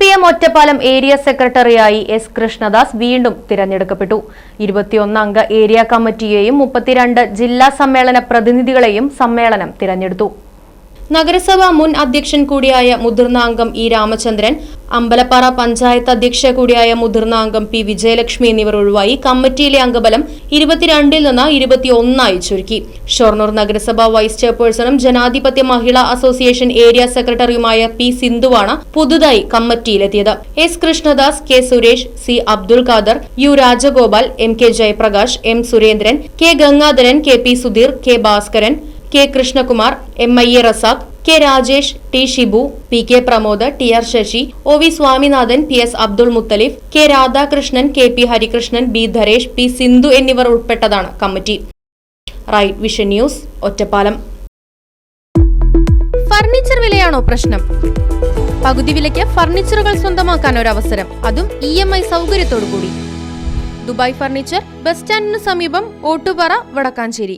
P M Ottapalam area സെക്രട്ടറിയായി S Krishnadas വീണ്ടും തിരഞ്ഞെടുക്കപ്പെട്ടു. ഇരുപത്തിയൊന്ന് അംഗ ഏരിയ കമ്മിറ്റിയെയും മുപ്പത്തിരണ്ട് ജില്ലാ സമ്മേളന പ്രതിനിധികളെയും സമ്മേളനം തിരഞ്ഞെടുത്തു. നഗരസഭ മുൻ അധ്യക്ഷൻ കൂടിയായ മുതിർന്ന അംഗം ഇ രാമചന്ദ്രൻ അമ്പലപ്പാറ പഞ്ചായത്ത് അധ്യക്ഷ കൂടിയായ മുതിർന്ന അംഗം പി വിജയലക്ഷ്മി എന്നിവർ ഒഴിവായി കമ്മിറ്റിയിലെ അംഗബലം ഇരുപത്തിരണ്ടിൽ നിന്ന് ഇരുപത്തിയൊന്നായി ചുരുക്കി. ഷൊർണൂർ നഗരസഭാ വൈസ് ചെയർപേഴ്സണും ജനാധിപത്യ മഹിളാ അസോസിയേഷൻ ഏരിയ സെക്രട്ടറിയുമായ പി സിന്ധുവാണ് പുതുതായി കമ്മിറ്റിയിലെത്തിയത്. S Krishnadas K Suresh C Abdul Khader U Rajagopal M K Jayaprakash M Surendran K Gangadharan K P Sudheer K Bhaskaran K Krishnakumar M I A Razak K Rajesh T Shibu P K Pramod T R Sasi O V Swaminathan P S Abdul Muthalif K Radhakrishnan K P Harikrishnan B Dharesh P Sindhu എന്നിവർ ഉൾപ്പെട്ടതാണ് committee. Right vision news Ottapalam. Furniture വിലയാണോ പ്രശ്നം? പകുതി വിലയ്ക്ക് ഫർണിച്ചറുകൾ സ്വന്തമാക്കാൻ ഒരു അവസരം അതും ഇ എം ഐ സൗകര്യത്തോടു കൂടി ദുബായ് ഫർണിച്ചർ ബസ് സ്റ്റാൻഡിന് സമീപം ഓട്ടുപാറ വടക്കാഞ്ചേരി.